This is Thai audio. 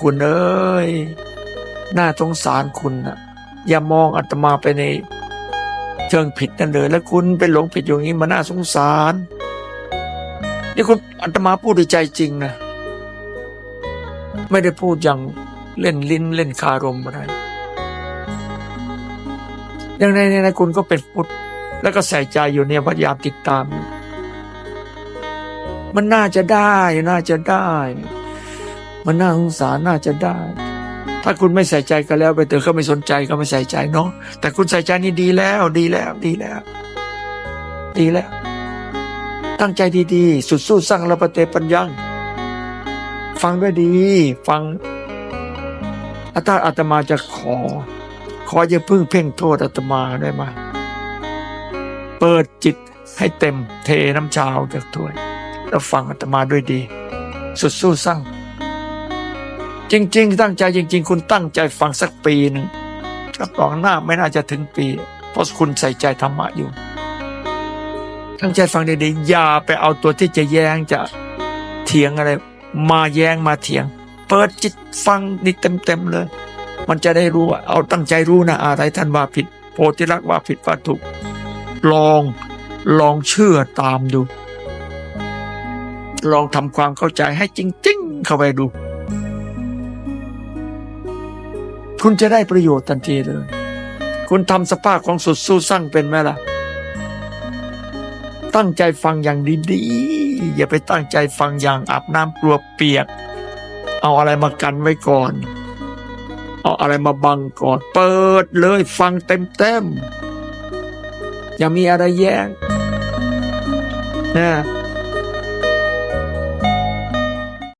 คุณเอ้ยน่าสงสารคุณนะอย่ามองอาตมาไปในเชิงผิดนั่นเลย แล้วคุณเป็นหลงผิดอย่างนี้มันน่าสงสาร นี่คุณอาตมาพูดด้วยใจจริงนะไม่ได้พูดอย่างเล่นลิ้นเล่นคารมอะไรอย่างในในคุณก็เป็นพุทธแล้วก็ใส่ใจอยู่เนี่ยพยายามติดตาม มันน่าจะได้น่าจะได้ มันน่าสงสารน่าจะได้ ถ้าคุณไม่ใส่ใจก็แล้วไปเถอะเขาไม่สนใจก็ไม่ใส่ใจเนาะแต่คุณใส่ใจนี่ดีแล้วดีแล้วดีแล้ว ดีแล้ว ตั้งใจดีๆ สุดสู้สร้างระปเตปัญญัง ฟังด้วยดี ฟังอาตาอาตมาจะขอ ขออย่าพึ่งเพ่งโทษอาตมาได้ไหมเปิดจิตให้เต็มเทน้ำชาออกจากถ้วย แล้วฟังอาตมาด้วยดี สุดสู้สร้าง จริง ๆ ตั้งใจจริง ๆ คุณตั้งใจฟังสักปีหนึ่งรับรองหน้าไม่น่าจะถึงปี เพราะคุณใส่ใจธรรมะอยู่ ตั้งใจฟังดีๆอย่าไปเอาตัวที่จะแย้งจะเถียงอะไร มาแย้งมาเถียง เปิดจิตฟังนี่เต็มๆเลย มันจะได้รู้ว่าเอาตั้งใจรู้นะอะไรท่านว่าผิด โพธิลักษณ์ว่าผิดว่าถูก ลองลองเชื่อตามดู ลองทำความเข้าใจให้จริง ๆ เข้าไปดู คุณจะได้ประโยชน์ทันทีเลย คุณทำสภาพของสุดสู้สร้างเป็นไหมล่ะ ตั้งใจฟังอย่างดีๆ อย่าไปตั้งใจฟังอย่างอาบน้ำกลัวเปียก เอาอะไรมากันไว้ก่อน เอาอะไรมาบังก่อน เปิดเลยฟังเต็มๆอย่ามีอะไรแย้งนะ